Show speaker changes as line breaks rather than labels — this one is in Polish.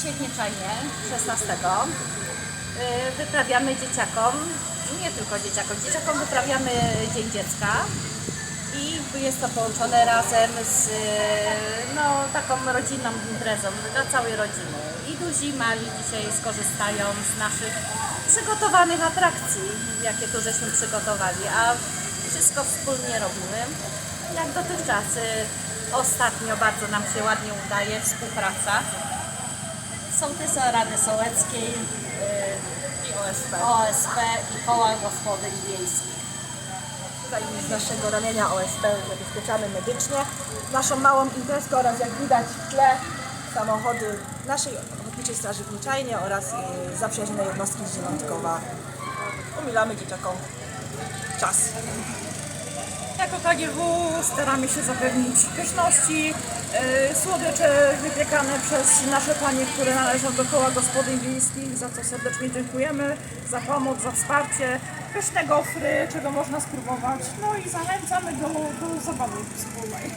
Dzisiaj w Nieczajnie 16 y, wyprawiamy dzieciakom, nie tylko dzieciakom, dzieciakom wyprawiamy Dzień Dziecka i jest to połączone razem z y, no, taką rodzinną imprezą dla całej rodziny. I duzi, mali dzisiaj skorzystają z naszych przygotowanych atrakcji, jakie tu żeśmy przygotowali, a wszystko wspólnie robimy. Jak dotychczas y, ostatnio bardzo nam się ładnie udaje współpraca Sołtysa Rady Sołeckiej,
I OSP.
y, OSP i Koła Gospodyń Wiejskich.
Tutaj z naszego ramienia OSP zabezpieczamy medycznie naszą małą imprezkę oraz jak widać w tle samochody naszej Ochotniczej Straży Gniczajnie oraz y, zaprzyjaźnionej jednostki z Zielątkowa. Umilamy dzieciakom czas.
Jako KGW staramy się zapewnić pyszności, e, słodycze wypiekane przez nasze panie, które należą do koła gospodyń wiejskich, za co serdecznie dziękujemy, za pomoc, za wsparcie, pyszne gofry, czego można spróbować, no i zachęcamy do, do zabawy wspólnej.